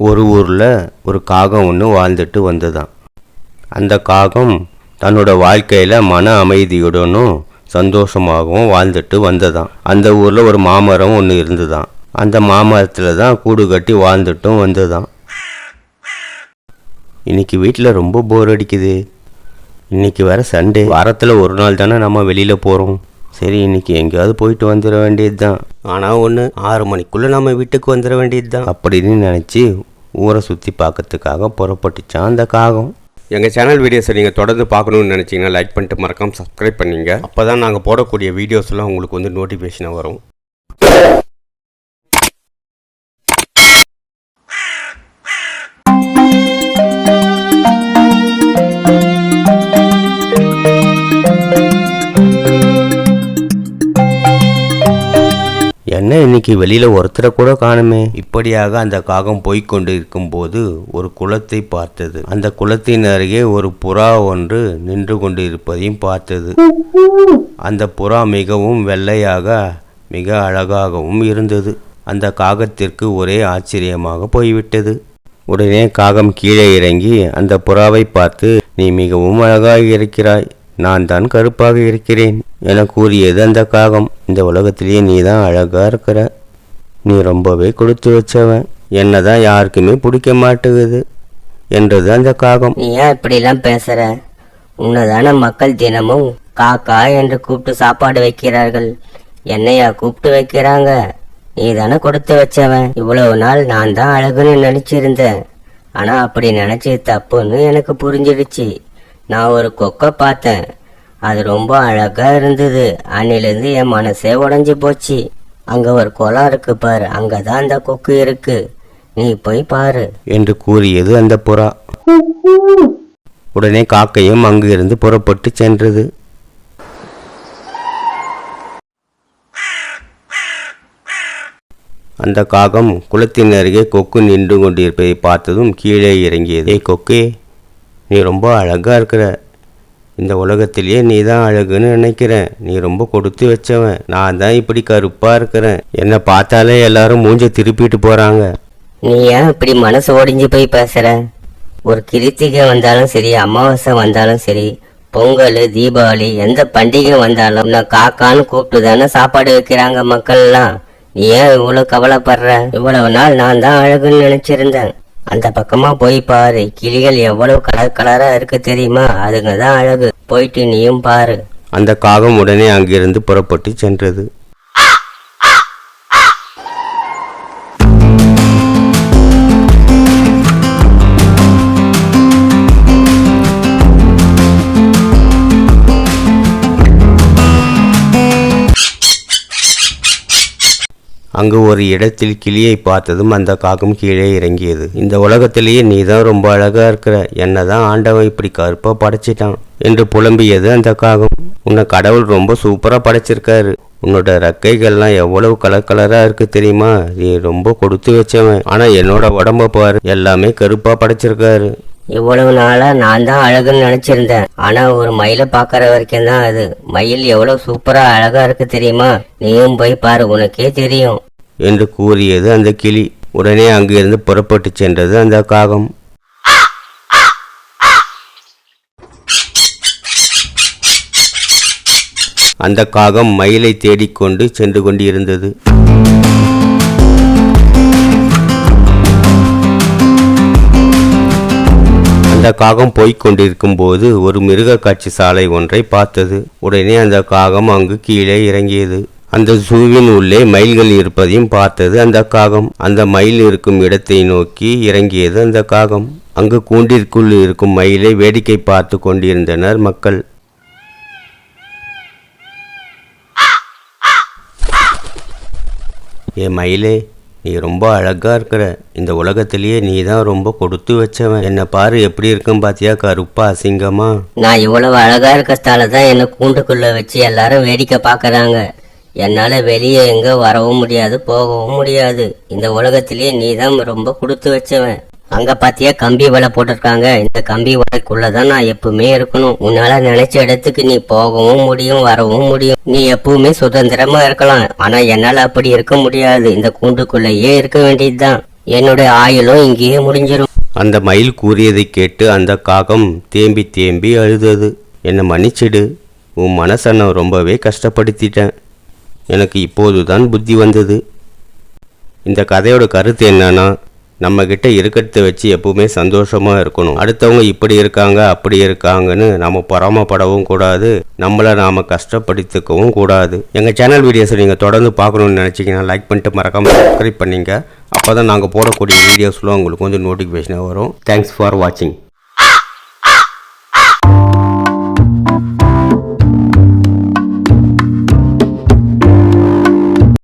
ஒரு ஊரில் ஒரு காகம் ஒன்று வாழ்ந்துட்டு வந்ததான் அந்த காகம் தன்னோட வாழ்க்கையில் மன அமைதியுடனும் சந்தோஷமாகவும் வாழ்ந்துட்டு வந்ததான் அந்த ஊரில் ஒரு மாமரம் ஒன்று இருந்துதான் அந்த மாமரத்தில் தான் கூடு கட்டி வாழ்ந்துட்டும் வந்ததான் இன்றைக்கி வீட்டில் ரொம்ப போர் அடிக்குது. இன்னைக்கு வேறு சண்டே. வாரத்தில் ஒரு நாள் தானே நம்ம வெளியில் போகிறோம் சரி இன்னைக்கு எங்கேயாவது போயிட்டு வந்துட வேண்டியது தான் ஆனால் ஒன்று ஆறு மணிக்குள்ளே நம்ம வீட்டுக்கு வந்துட வேண்டியது தான் அப்படின்னு நினச்சி ஊரை சுற்றி பார்க்கறதுக்காக புறப்பட்டுச்சான் அந்த காகம் எங்கள் சேனல் வீடியோஸை நீங்கள் தொடர்ந்து பார்க்கணும்னு நினச்சிங்கன்னா லைக் பண்ணிட்டு மறக்காமல் சப்ஸ்கிரைப் பண்ணீங்க. அப்போ தான் நாங்கள் போடக்கூடிய வீடியோஸ்லாம் உங்களுக்கு வந்து நோட்டிஃபிகேஷனாக வரும். என்ன இன்னைக்கு வெளியில் ஒருத்தரை கூட காணுமே. இப்படியாக அந்த காகம் போய்கொண்டு இருக்கும்போது ஒரு குளத்தை பார்த்தது. அந்த குளத்தின் அருகே ஒரு புறா ஒன்று நின்று கொண்டு இருப்பதையும் பார்த்தது. அந்த புறா மிகவும் வெள்ளையாக மிக அழகாகவும் இருந்தது. அந்த காகத்திற்கு ஒரே ஆச்சரியமாக போய்விட்டது. உடனே காகம் கீழே இறங்கி அந்த புறாவை பார்த்து நீ மிகவும் அழகாக இருக்கிறாய். நான் தான் கருப்பாக இருக்கிறேன் என கூறியது அந்த காகம் இந்த உலகத்திலேயே நீ தான் அழகா இருக்கிற. நீ ரொம்பவே கொடுத்து வச்சவன் என்னை தான் யாருக்குமே பிடிக்க மாட்டேங்குது என்றது அந்த காகம். நீ ஏன் இப்படிலாம் பேசுற? உன்னதான மக்கள் தினமும் காக்கா என்று கூப்பிட்டு சாப்பாடு வைக்கிறார்கள். என்னையா கூப்பிட்டு வைக்கிறாங்க? நீ தானே கொடுத்து வச்சவன். இவ்வளவு நாள் நான் தான் அழகுன்னு நினைச்சிருந்தேன். ஆனா அப்படி நினைச்சது தப்புன்னு எனக்கு புரிஞ்சிடுச்சு. நான் ஒரு கொக்கை பார்த்தேன். அது ரொம்ப அழகாக இருந்தது. அன்னிலிருந்து என் மனசே உடஞ்சி போச்சு. அங்கே ஒரு குளம் இருக்கு பாரு. அங்கதான் அந்த கொக்கு இருக்கு. நீ போய் பாரு. என்று கூறியது அந்த புறா. உடனே காக்கையும் அங்கு இருந்து புறப்பட்டு சென்றது. அந்த காகம் குளத்தின் அருகே கொக்கு நின்று கொண்டிருப்பதை பார்த்ததும் கீழே இறங்கியது. கொக்கே நீ ரொம்ப அழகாக இருக்கிற. இந்த உலகத்திலேயே நீ தான் அழகுன்னு நினைக்கிறேன். நீ ரொம்ப கொடுத்து வச்சவன். நான் தான் இப்படி கருப்பாக இருக்கிறேன். என்னை பார்த்தாலே எல்லாரும் மூஞ்ச திருப்பிட்டு போகிறாங்க நீ ஏன் இப்படி மனசு ஒடிஞ்சு போய் பேசுகிற ஒரு கிருத்திகை வந்தாலும் சரி அமாவாசை வந்தாலும் சரி பொங்கல் தீபாவளி எந்த பண்டிகை வந்தாலும் நான் காக்கான்னு கூப்பிட்டு தானே சாப்பாடு வைக்கிறாங்க மக்கள்லாம். நீ ஏன் இவ்வளோ கவலைப்படுற? இவ்வளவு நாள் நான் தான் அழகுன்னு நினச்சிருந்தேன். அந்த பக்கமா போய் பாரு. கிளிகள் எவ்வளவு கலர் கலரா இருக்கு தெரியுமா? அதுங்க தான் அழகு. போயிட்டு நீயும் பாரு. அந்த காகம் உடனே அங்கிருந்து புறப்பட்டு சென்றது. அங்கு ஒரு இடத்தில் கிளியை பார்த்ததும் அந்த காகம் கீழே இறங்கியது. இந்த உலகத்திலேயே நீ தான் ரொம்ப அழகா இருக்கிற. என்னை தான் ஆண்டவன் இப்படி கருப்பா படைச்சிட்டான் என்று புலம்பியது அந்த காகம். உன்னை கடவுள் ரொம்ப சூப்பரா படைச்சிருக்காரு. உன்னோட ரக்கைகள்லாம் எவ்வளவு கலர் கலரா இருக்கு தெரியுமா? நீ ரொம்ப கொடுத்து வச்சவன். ஆனா என்னோட உடம்ப பாரு. எல்லாமே கருப்பா படைச்சிருக்காரு. இவ்வளவு நாளா நான் தான் அழகுன்னு நினைச்சிருந்தேன். ஆனா ஒரு மயிலை பாக்குற வரைக்கும் தான் அது. மயில் எவ்வளவு சூப்பரா அழகா இருக்கு தெரியுமா? நீயும் போய் பாரு உனக்கே தெரியும். என்று கூறியது. அந்த கிளி உடனே அங்கிருந்து புறப்பட்டு சென்றது. அந்த காகம். அந்த காகம் மயிலை தேடிக்கொண்டு சென்று கொண்டிருந்தது. அந்த காகம் போய்கொண்டிருக்கும் போது ஒரு மிருக காட்சி சாலை ஒன்றை பார்த்தது. உடனே அந்த காகம் அங்கு கீழே இறங்கியது. அந்த ஜூவின் உள்ளே மயில்கள் இருப்பதையும் பார்த்தது அந்த காகம். அந்த மயில் இருக்கும் இடத்தை நோக்கி இறங்கியது அந்த காகம். அங்கு கூண்டிற்குள் இருக்கும் மயிலை வேடிக்கை பார்த்து கொண்டிருந்தனர் மக்கள். ஏ மயிலே நீ ரொம்ப அழகாக இருக்கிற. இந்த உலகத்திலேயே நீ தான் ரொம்ப கொடுத்து வச்சவன். என்னை பாரு எப்படி இருக்கும் பாத்தியா கருப்பா அசிங்கமா? நான் இவ்வளவு அழகா இருக்கத்தால தான் என்னை கூண்டுக்குள்ள வச்சு எல்லாரும் வேடிக்கை பார்க்குறாங்க. என்னால் வெளியே எங்கே வரவும் முடியாது போகவும் முடியாது. இந்த உலகத்திலேயே நீ தான் ரொம்ப கொடுத்து வச்சவன். அங்க பாத்தியா கம்பி வலை போட்டிருக்காங்க. இந்த கம்பி வலைக்குள்ளதான் நான் எப்பவுமே இருக்கணும். உன்னால நினைச்ச இடத்துக்கு நீ போகவும் முடியும் வரவும் முடியும். நீ எப்பவுமே சுதந்திரமா இருக்கலாம். ஆனா என்னால அப்படி இருக்க முடியாது. இந்த கூண்டுக்குள்ளேயே இருக்க வேண்டியதுதான். என்னுடைய ஆயுளும் இங்கேயே முடிஞ்சிடும் அந்த மயில் கூறியதை கேட்டு அந்த காகம் தேம்பி தேம்பி அழுதது. என்னை மன்னிச்சிடு. உன் மனசை நான் ரொம்பவே கஷ்டப்படுத்திட்டேன். எனக்கு இப்போது தான் புத்தி வந்தது. இந்த கதையோட கருத்து என்னன்னா நம்ம கிட்ட இருக்கிறத வச்சு எப்பவுமே சந்தோஷமா இருக்கணும். அடுத்தவங்க இப்படி இருக்காங்க அப்படி இருக்காங்கன்னு நம்ம பொறாமப்படவும் கூடாது. நம்மளை நாம கஷ்டப்படுத்திக்கவும் கூடாது. எங்க சேனல் வீடியோஸை நீங்க தொடர்ந்து பார்க்கணும்னு நினைச்சிங்கன்னா லைக் பண்ணிட்டு மறக்காம சப்ஸ்கிரைப் பண்ணீங்க. அப்பதான் நாங்கள் போடக்கூடிய வீடியோஸ்லாம் உங்களுக்கு வந்து நோட்டிஃபிகேஷனாக வரும். தேங்க்ஸ் ஃபார் வாட்சிங்